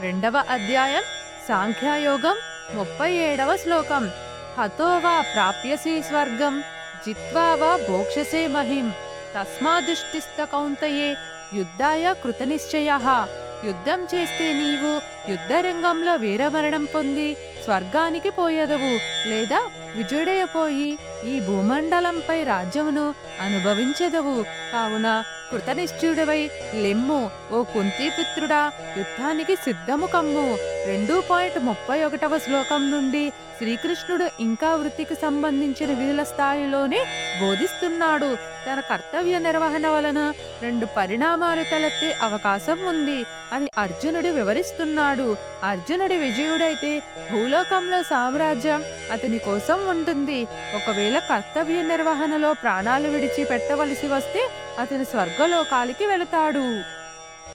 రెండవ అధ్యాయం సాంఖ్యయోగం ముప్పై ఏడవ శ్లోకం. హతో వా ప్రాప్యసి స్వర్గం జిత్వా వా భోక్షసే మహిం. తస్మాదుష్టిస్త కౌంతయే యుద్ధాయ కృతనిశ్చయ. యుద్ధం చేస్తే నీవు యుద్ధరంగంలో వీరమరణం పొంది స్వర్గానికి పోయదవు లేదా విజుడైపోయి ఈ భూమండలంపై రాజ్యమును అనుభవించెదవు. కావున కృతనిశ్చయుడవై లెమ్ము ఓ కుంతీపుత్రుడా యుద్ధానికి సిద్ధము కమ్ము. రెండు పాయింట్ ముప్పై ఒకటవ శ్లోకం నుండి శ్రీకృష్ణుడు ఇంకా వృత్తికి సంబంధించిన విధుల స్థాయిలోనే బోధిస్తున్నాడు. తన కర్తవ్య నిర్వహణ వలన రెండు పరిణామాలు తలెత్తే అవకాశం ఉంది అని అర్జునుడు వివరిస్తున్నాడు. అర్జునుడి విజయుడైతే భూలోకంలో సామ్రాజ్యం అతని కోసం ఉంటుంది. ఒకవేళ కర్తవ్య నిర్వహణలో ప్రాణాలు విడిచి పెట్టవలసి వస్తే అతను స్వర్గలోకాలకి వెళతాడు.